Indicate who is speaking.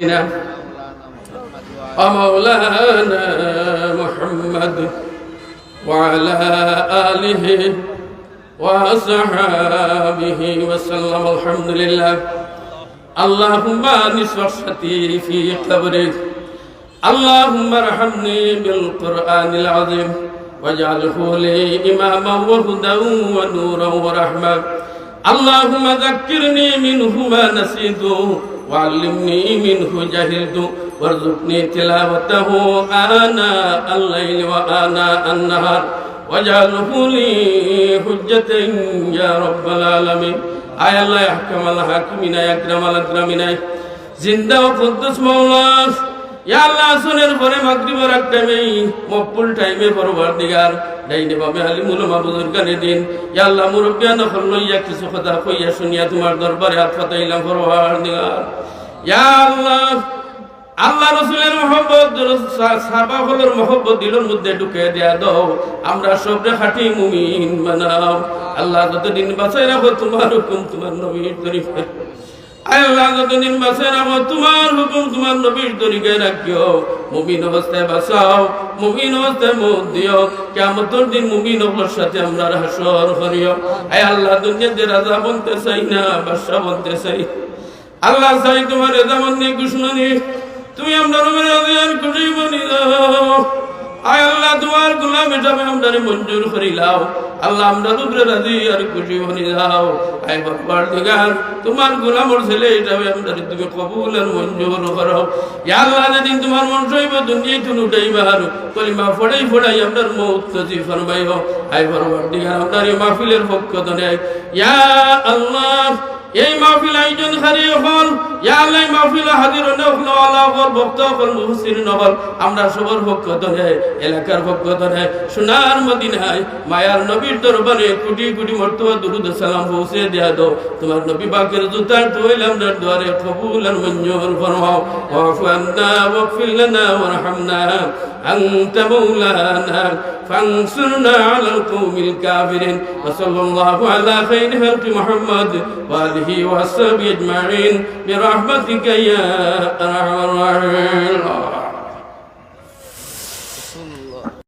Speaker 1: سيدنا ومولانا محمد وعلى آله وصحابه وسلم. الحمد لله. اللهم نصرتي في قبرك اللهم ارحمني بالقرآن العظيم. واجعله لي إماما وهدى ونورا ورحمة. اللهم ذكرني منه ما نسيت. وعلمني منه جهلت وارزقني تلاوته آناء الليل وآناء النهار واجعله لي حجة يا رب العالمين آي الله يحكم الحاكمين يا أكرم الأكرمين জিন্দা ও কুদ্দুস মৌলা ইয়া আল্লাহ পরে এক টাইমে দিন। ইয়া লইয়া কিছু কথা তোমার দরবারে দিগার মহব্বত মহব্বত মধ্যে ঢুকে দেয়া আমরা সবরে খাটি মুমিন বানাও। আল্লাহ যতদিন বাঁচাই রাখো, তোমার হুকুম তোমার নবীর তরিফে। আল্লাহ যতদিন বাঁচাই রাখো তোমার হুকুম তোমার নবীর তরিকে রাখিও। মুমিন অবস্থায় বাঁচাও, মুমিন অবস্থায় কেমতর দিন মুমিন অবস্থার সাথে আল্লাহ, দুনিয়াতে রাজা বলতে চাই না বাদশা বলতে চাই। আল্লাহ চাই তোমার রেজা তুমি আমরা রবের আদিয়ার খুশি আল্লাহ, তোমার গোলাম হিসাবে আমরা মঞ্জুর করি লাও আল্লাহ, আমরা রুবরে রাজি, আর খুশি হনি, যাও। আই বাবার দিগার তোমার গোলামর ছেলে হিসাবে আমরা তুমি কবুল আর মঞ্জুর করো ইয়া আল্লাহ, যেদিন তোমার মন সইব তুন তুমি উঠাইবার কলিমা ফড়াই ফড়াই আমরার মৌত নজি ফরমাইও আয় বাবার দিগার আমরা মাহফিলের পক্ষ ধরে ইয়া আল্লাহ এই মাহফিল আয়োজন হারি হল ইয়ালাই মাহফিল হাজির নকল আলা হল ভক্ত হল মুহসিন নকল আমরা সবার পক্ষ ধরে এলাকার পক্ষ ধরে সোনার মদিনায় মায়ার নবীর দরবারে কোটি কোটি মর্তবা দুরুদ সালাম পৌঁছে দেয়া দাও। তোমার নবী পাকের জুতার তোইল আমরার দ্বারে কবুল আর মঞ্জুর ফরমাও। ওয়াফু আন্না ওয়াগফির লানা ওয়ারহামনা। أنت مولانا فانصرنا على القوم الكافرين. وصلى الله على خير خلق محمد وآله وصحبه أجمعين. برحمتك يا أرحم الراحمين.